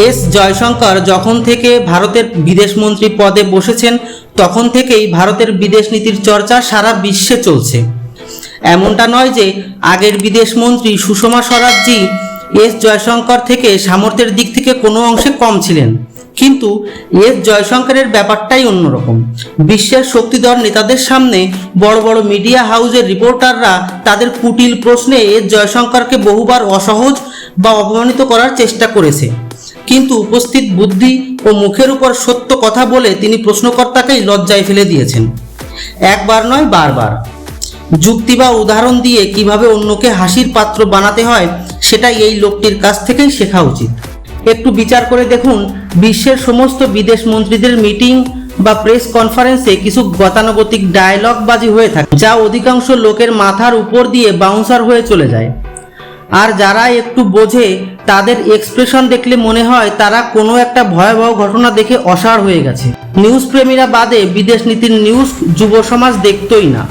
S Jaishankar যখন থেকে ভারতের বিদেশমন্ত্রী পদে বসেছেন, তখন থেকেই ভারতের বিদেশ নীতির চর্চা সারা বিশ্বে চলছে। এমনটা নয় যে আগের বিদেশমন্ত্রী সুষমা স্বরাজজি এস জয়শঙ্কর থেকে সামর্থ্যের দিক থেকে কোনো অংশে কম ছিলেন। কিন্তু এস জয়শঙ্করের ব্যাপারটাই অন্যরকম। বিশ্বের শক্তিধর নেতাদের সামনে বড় বড় মিডিয়া হাউসের রিপোর্টাররা তাদের কুটিল প্রশ্নে এস জয়শঙ্করকে বহুবার অসহজ বা অপমানিত করার চেষ্টা করেছে। কিন্তু উপস্থিত বুদ্ধি ও মুখের উপর সত্য কথা বলে তিনি প্রশ্নকর্তাকেই লজ্জায় ফেলে দিয়েছেন। একবার নয়, বারবার। যুক্তি বা উদাহরণ দিয়ে কীভাবে অন্যকে হাসির পাত্র বানাতে হয় সেটা এই লোকটির কাছ থেকেই শেখা উচিত। একটু বিচার করে দেখুন, বিশ্বের সমস্ত বিদেশ মন্ত্রীদের মিটিং বা প্রেস কনফারেন্সে কিছু গতানুগতিক ডায়লগবাজি হয়ে থাকে, যা অধিকাংশ লোকের মাথার উপর দিয়ে বাউন্সার হয়ে চলে যায়। আর যারা একটু বোঝে, তাদের এক্সপ্রেশন দেখলে মনে হয় তারা কোনো একটা ভয়াবহ ঘটনা দেখে অসাড় হয়ে গেছে। নিউজ প্রেমীরা বাদে বিদেশ নীতির নিউজ যুব সমাজ দেখতই না।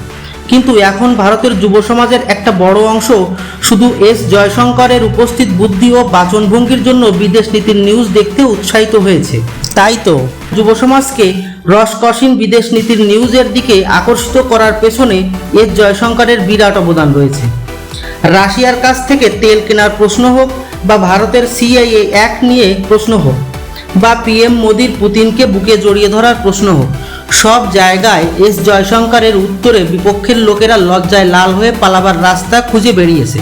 কিন্তু এখন ভারতের যুব সমাজের একটা বড় অংশ শুধু এস জয়শঙ্করের উপস্থিত বুদ্ধি ও বাচনভঙ্গির জন্য বিদেশ নীতির নিউজ দেখতে উৎসাহিত হয়েছে। তাই তো যুব সমাজকে রসকসীন বিদেশ নীতির নিউজের দিকে আকর্ষিত করার পেছনে এস জয়শঙ্করের বিরাট অবদান রয়েছে। রাশিয়ার কাছ থেকে তেল কেনার প্রশ্ন হোক বা ভারতের সিআইএ অ্যাক্ট নিয়ে প্রশ্ন হোক বা পিএম মোদির পুতিনকে বুকে জড়িয়ে ধরার প্রশ্ন হোক, সব জায়গায় এস জয়শঙ্করের উত্তরে বিপক্ষের লোকেরা লজ্জায় লাল হয়ে পালাবার রাস্তা খুঁজে বেরিয়েছে।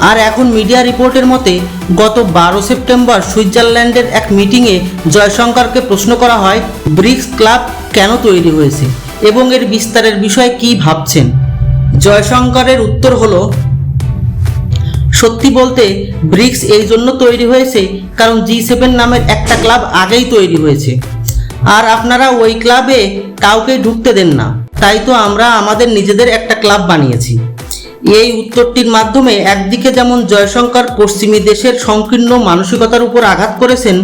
আর এখন মিডিয়া রিপোর্টের মতে, গত বারো সেপ্টেম্বর সুইজারল্যান্ডের এক মিটিংয়ে জয়শঙ্করকে প্রশ্ন করা হয়, ব্রিক্স ক্লাব কেন তৈরি হয়েছে এবং এর বিস্তারের বিষয়ে কি ভাবছেন? জয়শঙ্করের উত্তর হলো সত্যি বলতে ব্রিক্স এই জন্য তৈরি হয়েছে, কারণ জি সেভেন নামের একটা ক্লাব আগেই তৈরি হয়েছে। আর আপনারা ওই ক্লাবে কাউকে ঢুকতে দেন না। তাই তো আমরা আমাদের নিজেদের একটা ক্লাব বানিয়েছি। এই উত্তরটির মাধ্যমে একদিকে যেমন জয়শঙ্কর পশ্চিমী দেশের সংকীর্ণ মানসিকতার উপর আঘাত করেছেন,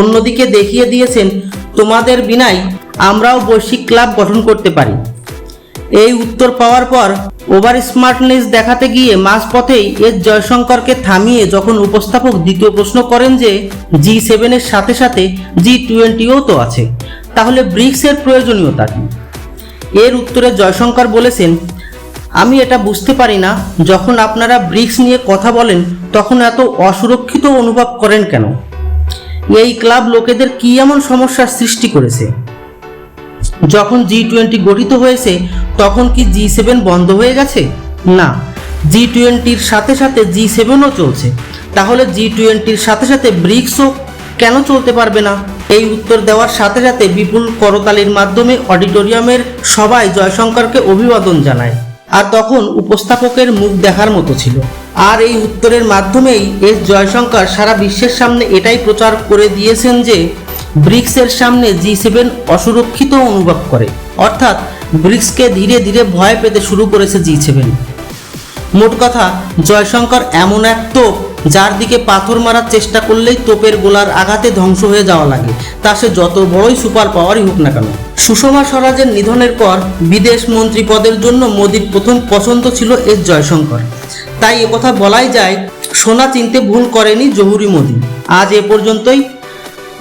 অন্যদিকে দেখিয়ে দিয়েছেন, তোমাদের বিনাই আমরাও বৈশ্বিক ক্লাব গঠন করতে পারি। এই উত্তর পাওয়ার পর ওভার স্মার্টনেস দেখাতে গিয়ে মাঝপথেই এস জয়শঙ্করকে থামিয়ে যখন উপস্থাপক দ্বিতীয় প্রশ্ন করেন যে জি সেভেনের সাথে সাথে জি টোয়েন্টিও তো আছে, তাহলে ব্রিক্সের প্রয়োজনীয়তা কি? এর উত্তরে জয়শঙ্কর বলেছেন, আমি এটা বুঝতে পারি না, যখন আপনারা ব্রিক্স নিয়ে কথা বলেন, তখন এত অসুরক্ষিত অনুভব করেন কেন? এই ক্লাব লোকেদের কি এমন সমস্যার সৃষ্টি করেছে? যখন জি টোয়েন্টি গঠিত হয়েছে, তখন কি জি সেভেন বন্ধ হয়ে গেছে? না। জি টোয়েন্টির সাথে সাথে জি সেভেনও চলছে। তাহলে জি টোয়েন্টির সাথে সাথে ব্রিক্সও কেন চলতে পারবে না? এই উত্তর দেওয়ার সাথে সাথে বিপুল করতালির মাধ্যমে অডিটোরিয়ামের সবাই জয়শঙ্করকে অভিবাদন জানায়। আর তখন উপস্থাপকের মুখ দেখার মতো ছিল। আর এই উত্তরের মাধ্যমেই এস জয়শঙ্কর সারা বিশ্বের সামনে এটাই প্রচার করে দিয়েছেন যে ব্রিক্সের সামনে জি সেভেন অসুরক্ষিত অনুভব করে। অর্থাৎ ব্রিক্সকে ধীরে ধীরে ভয় পেতে শুরু করেছে জি সেভেন। মোট কথা, জয়শঙ্কর এমন এক তোপ যার দিকে পাথর মারার চেষ্টা করলেই তোপের গোলার আঘাতে ধ্বংস হয়ে যাওয়া লাগে। তা সে যত বড়ই সুপার পাওয়ারই হোক না কেন। সুষমা স্বরাজের নিধনের পর বিদেশ মন্ত্রী পদের জন্য মোদির প্রথম পছন্দ ছিল এস জয়শঙ্কর। তাই একথা বলাই যায়, সোনা চিনতে ভুল করেনি জহুরি মোদি। আজ এ পর্যন্তই।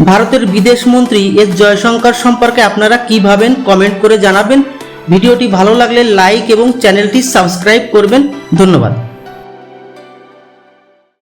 ভারতের বিদেশ মন্ত্রী এস জয়শঙ্কর সম্পর্কে আপনারা কি ভাবেন কমেন্ট করে জানাবেন। ভিডিওটি ভালো লাগলে লাইক এবং চ্যানেলটি সাবস্ক্রাইব করবেন। ধন্যবাদ।